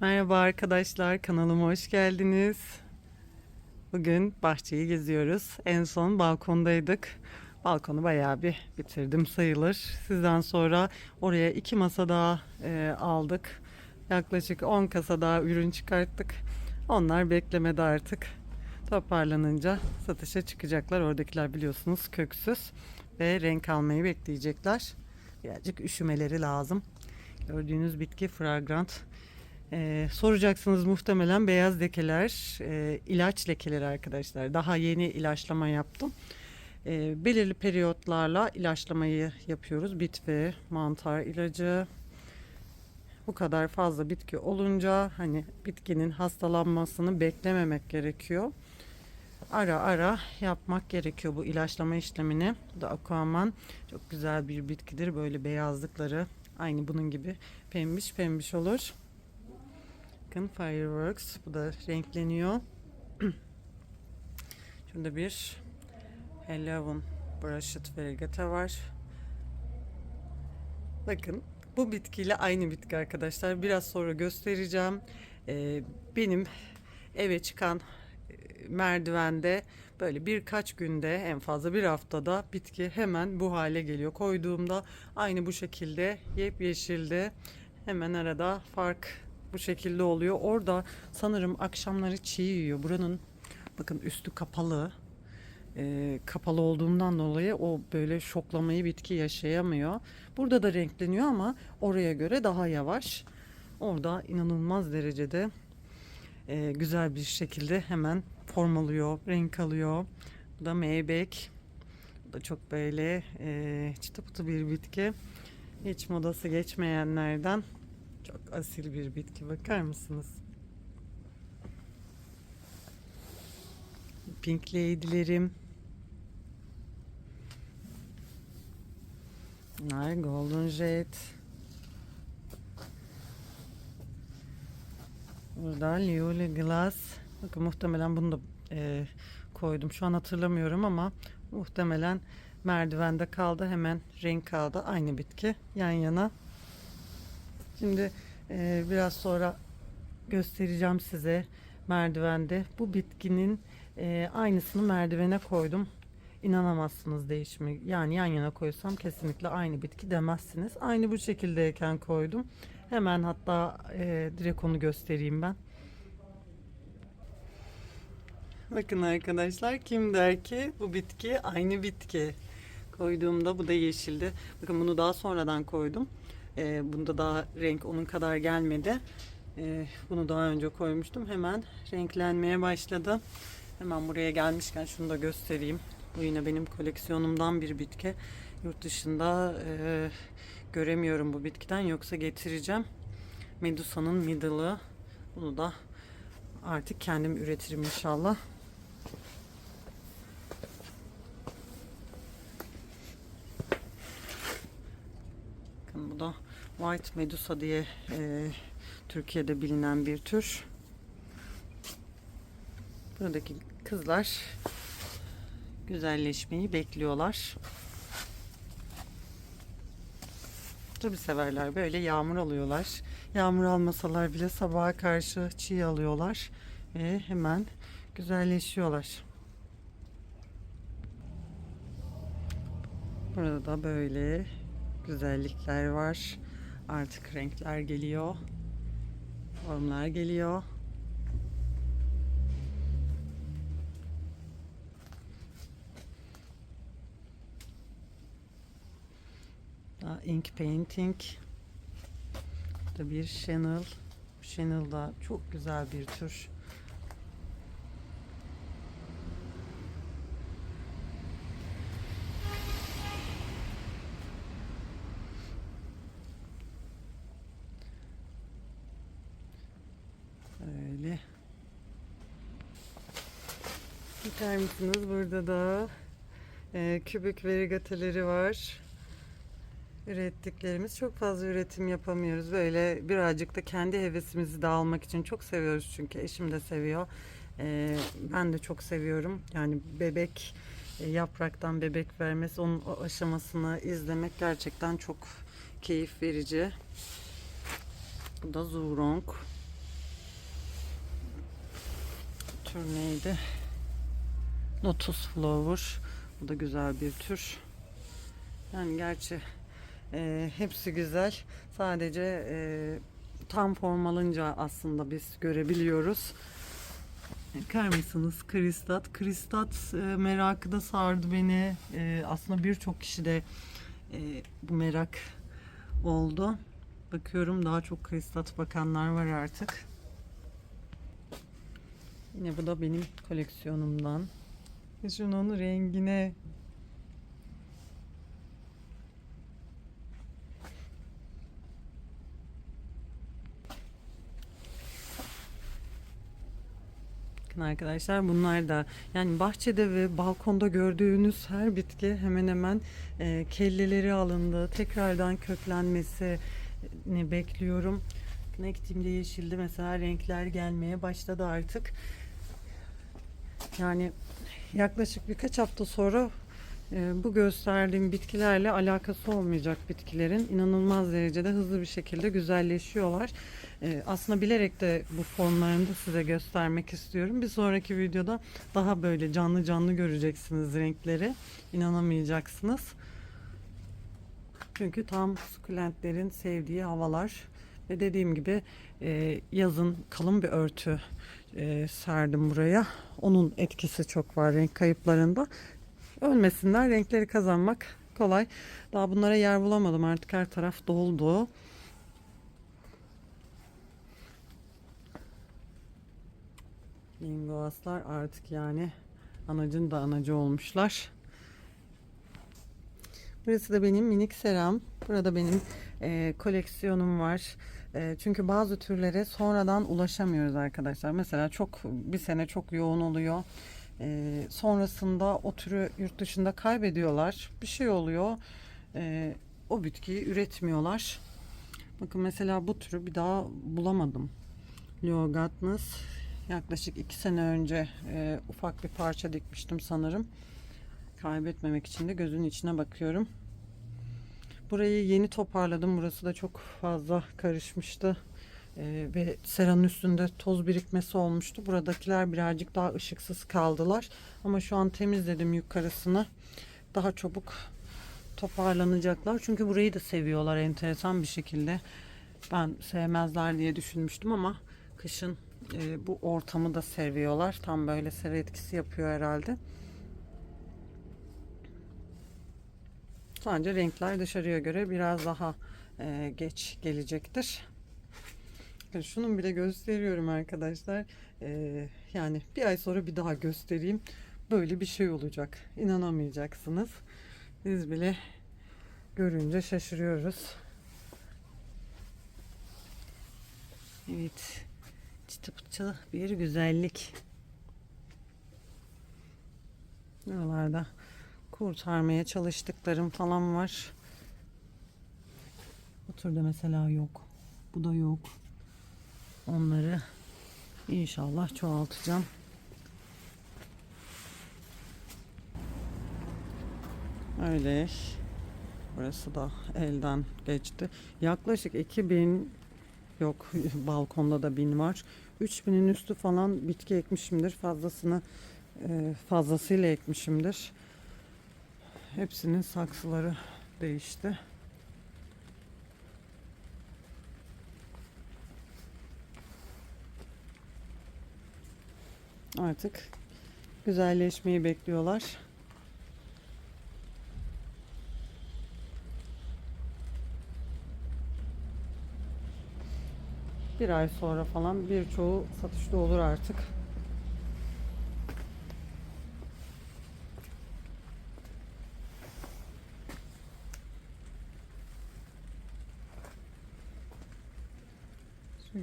Merhaba arkadaşlar, kanalıma hoş geldiniz. Bugün bahçeyi geziyoruz. En son balkondaydık. Balkonu bayağı bir bitirdim sayılır. Sizden sonra oraya iki masa daha e, aldık. Yaklaşık 10 kasa daha ürün çıkarttık. Onlar beklemede artık. Toparlanınca satışa çıkacaklar. Oradakiler biliyorsunuz köksüz ve renk almayı bekleyecekler. Birazcık üşümeleri lazım. Gördüğünüz bitki fragrant. Ee, soracaksınız muhtemelen beyaz lekeler, e, ilaç lekeleri arkadaşlar. Daha yeni ilaçlama yaptım. Ee, belirli periyotlarla ilaçlamayı yapıyoruz. Bit ve mantar ilacı. Bu kadar fazla bitki olunca hani bitkinin hastalanmasını beklememek gerekiyor. Ara ara yapmak gerekiyor bu ilaçlama işlemini. Bu da Aquaman çok güzel bir bitkidir. Böyle beyazlıkları aynı bunun gibi pembiş pembiş olur. Bakın Fireworks. Bu da renkleniyor. Şurada bir Eleven Brushed Varigata var. Bakın bu bitkiyle aynı bitki arkadaşlar. Biraz sonra göstereceğim. Ee, benim eve çıkan e, merdivende böyle birkaç günde en fazla bir haftada bitki hemen bu hale geliyor. Koyduğumda aynı bu şekilde yepyeşilde hemen arada fark bu şekilde oluyor. Orada sanırım akşamları çiğ yiyor. Buranın bakın üstü kapalı. Ee, kapalı olduğundan dolayı o böyle şoklamayı bitki yaşayamıyor. Burada da renkleniyor ama oraya göre daha yavaş. Orada inanılmaz derecede e, güzel bir şekilde hemen form alıyor, renk alıyor. Bu da Maybach. Bu da çok böyle e, çıtı pıtı bir bitki. Hiç modası geçmeyenlerden çok asil bir bitki. Bakar mısınız? Pink Lady'lerim. Bunlar Golden Jet. Burada Liuli Glass. Bakın muhtemelen bunu da e, koydum. Şu an hatırlamıyorum ama muhtemelen merdivende kaldı. Hemen renk kaldı. Aynı bitki yan yana. Şimdi e, biraz sonra göstereceğim size merdivende. Bu bitkinin e, aynısını merdivene koydum. İnanamazsınız değişimi. Yani yan yana koysam kesinlikle aynı bitki demezsiniz. Aynı bu şekildeyken koydum. Hemen hatta e, direkt onu göstereyim ben. Bakın arkadaşlar kim der ki bu bitki aynı bitki. Koyduğumda bu da yeşildi. Bakın bunu daha sonradan koydum. Ee, bunda daha renk onun kadar gelmedi. Ee, bunu daha önce koymuştum. Hemen renklenmeye başladı. Hemen buraya gelmişken şunu da göstereyim. Bu yine benim koleksiyonumdan bir bitki. Yurt dışında e, göremiyorum bu bitkiden yoksa getireceğim. Medusa'nın middle'ı. Bunu da artık kendim üretirim inşallah. Bakın bu da White Medusa diye e, Türkiye'de bilinen bir tür. Buradaki kızlar güzelleşmeyi bekliyorlar. Tabi severler böyle yağmur alıyorlar. Yağmur almasalar bile sabaha karşı çiğ alıyorlar ve hemen güzelleşiyorlar. Burada da böyle güzellikler var. Artık renkler geliyor. Formlar geliyor. Daha ink painting. Bu da bir Chanel. Chanel da çok güzel bir tür. Öyle. Bakar mısınız burada da e, kübük verigateleri var. Ürettiklerimiz çok fazla üretim yapamıyoruz. Böyle birazcık da kendi hevesimizi de için çok seviyoruz çünkü eşim de seviyor. E, ben de çok seviyorum. Yani bebek e, yapraktan bebek vermesi onun o aşamasını izlemek gerçekten çok keyif verici. Bu da Zurong. Tür neydi? Lotus Flower. Bu da güzel bir tür. Yani gerçi e, hepsi güzel. Sadece e, tam form alınca aslında biz görebiliyoruz. Bakar kristat? Kristat e, merakı da sardı beni. E, aslında birçok kişi de e, bu merak oldu. Bakıyorum daha çok kristat bakanlar var artık. Yine bu da benim koleksiyonumdan. Şunun rengine Bakın arkadaşlar bunlar da yani bahçede ve balkonda gördüğünüz her bitki hemen hemen e, kelleleri alındı. Tekrardan köklenmesini bekliyorum. Ne ektiğimde yeşildi mesela renkler gelmeye başladı artık. Yani yaklaşık birkaç hafta sonra e, bu gösterdiğim bitkilerle alakası olmayacak bitkilerin inanılmaz derecede hızlı bir şekilde güzelleşiyorlar. E, aslında bilerek de bu formlarını da size göstermek istiyorum. Bir sonraki videoda daha böyle canlı canlı göreceksiniz renkleri. İnanamayacaksınız. Çünkü tam sukulentlerin sevdiği havalar. Ve dediğim gibi e, yazın kalın bir örtü e, serdim buraya. Onun etkisi çok var renk kayıplarında. Ölmesinler, renkleri kazanmak kolay. Daha bunlara yer bulamadım artık her taraf doldu. Lingoaslar artık yani anacın da anacı olmuşlar. Burası da benim minik seram. Burada benim e, koleksiyonum var. E, çünkü bazı türlere sonradan ulaşamıyoruz arkadaşlar. Mesela çok bir sene çok yoğun oluyor. E, sonrasında o türü yurt dışında kaybediyorlar. Bir şey oluyor. E, o bitkiyi üretmiyorlar. Bakın mesela bu türü bir daha bulamadım. Liogatnus yaklaşık iki sene önce e, ufak bir parça dikmiştim sanırım. Kaybetmemek için de gözün içine bakıyorum. Burayı yeni toparladım. Burası da çok fazla karışmıştı. Ee, ve seranın üstünde toz birikmesi olmuştu. Buradakiler birazcık daha ışıksız kaldılar. Ama şu an temizledim yukarısını. Daha çabuk toparlanacaklar. Çünkü burayı da seviyorlar enteresan bir şekilde. Ben sevmezler diye düşünmüştüm ama kışın e, bu ortamı da seviyorlar. Tam böyle sera etkisi yapıyor herhalde. Sadece renkler dışarıya göre biraz daha e, geç gelecektir. Şunun bile gösteriyorum arkadaşlar. E, yani bir ay sonra bir daha göstereyim. Böyle bir şey olacak. İnanamayacaksınız. Biz bile görünce şaşırıyoruz. Evet. Çıtı bir güzellik. Buralarda kurtarmaya çalıştıklarım falan var. Bu türde mesela yok. Bu da yok. Onları inşallah çoğaltacağım. Öyle. Burası da elden geçti. Yaklaşık 2000 yok balkonda da bin var. 3000'in üstü falan bitki ekmişimdir. Fazlasını e, fazlasıyla ekmişimdir. Hepsinin saksıları değişti. Artık güzelleşmeyi bekliyorlar. Bir ay sonra falan birçoğu satışta olur artık.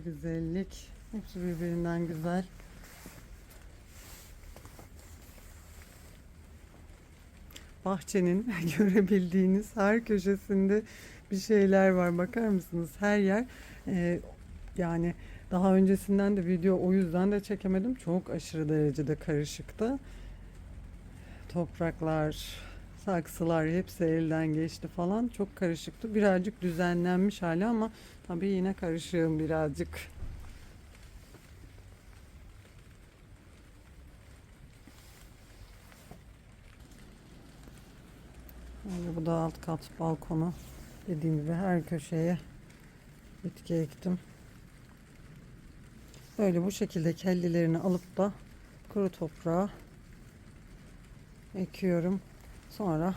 Güzellik. Hepsi birbirinden güzel. Bahçenin görebildiğiniz her köşesinde bir şeyler var. Bakar mısınız? Her yer e, yani daha öncesinden de video o yüzden de çekemedim. Çok aşırı derecede karışıktı. Topraklar, saksılar hepsi elden geçti falan çok karışıktı. Birazcık düzenlenmiş hali ama tabii yine karışığım birazcık. Yani bu da alt kat balkonu. Dediğim gibi her köşeye bitki ektim. Böyle bu şekilde kellelerini alıp da kuru toprağa ekiyorum. Sonra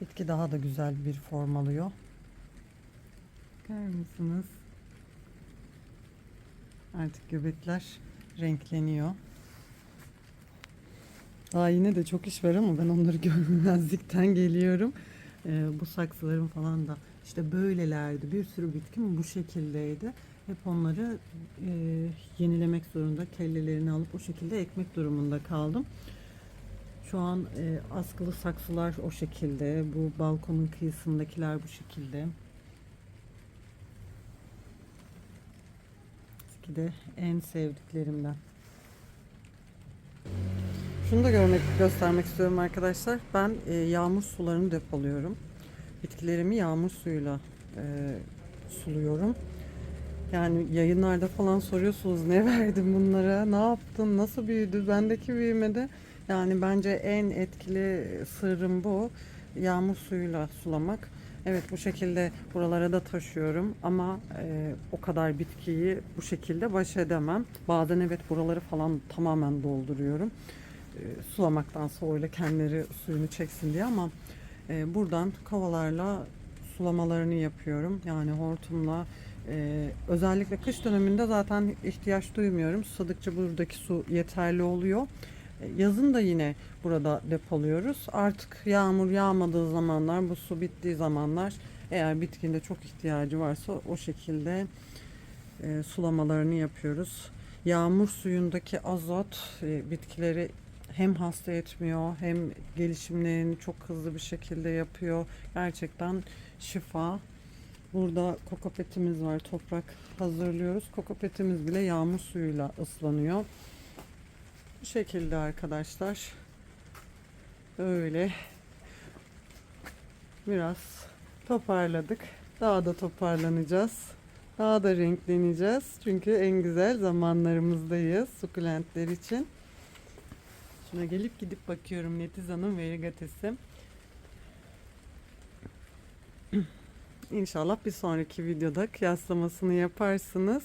bitki daha da güzel bir form alıyor. Bakar mısınız? Artık göbekler renkleniyor. Daha yine de çok iş var ama ben onları görmezlikten geliyorum. Ee, bu saksılarım falan da işte böylelerdi. Bir sürü bitkim bu şekildeydi. Hep onları e, yenilemek zorunda, kellelerini alıp o şekilde ekmek durumunda kaldım. Şu an e, askılı saksılar o şekilde. Bu balkonun kıyısındakiler bu şekilde. Eski de en sevdiklerimden. Şunu da görmek, göstermek istiyorum arkadaşlar. Ben e, yağmur sularını depoluyorum. Bitkilerimi yağmur suyuyla e, suluyorum. Yani yayınlarda falan soruyorsunuz ne verdin bunlara, ne yaptın, nasıl büyüdü, bendeki büyümede. Yani bence en etkili sırrım bu. Yağmur suyuyla sulamak. Evet bu şekilde buralara da taşıyorum ama e, o kadar bitkiyi bu şekilde baş edemem. Bazen evet buraları falan tamamen dolduruyorum. E, sulamaktansa öyle kendileri suyunu çeksin diye ama e, buradan kovalarla sulamalarını yapıyorum. Yani hortumla e, özellikle kış döneminde zaten ihtiyaç duymuyorum. Susadıkça buradaki su yeterli oluyor. E, Yazın da yine burada depoluyoruz. Artık yağmur yağmadığı zamanlar, bu su bittiği zamanlar eğer bitkinde çok ihtiyacı varsa o şekilde e, sulamalarını yapıyoruz. Yağmur suyundaki azot e, bitkileri hem hasta etmiyor hem gelişimlerini çok hızlı bir şekilde yapıyor. Gerçekten şifa. Burada kokopetimiz var. Toprak hazırlıyoruz. Kokopetimiz bile yağmur suyuyla ıslanıyor. Bu şekilde arkadaşlar. Böyle biraz toparladık. Daha da toparlanacağız. Daha da renkleneceğiz. Çünkü en güzel zamanlarımızdayız sukulentler için. Şuna gelip gidip bakıyorum Netiza'nın verigatesi. İnşallah bir sonraki videoda kıyaslamasını yaparsınız.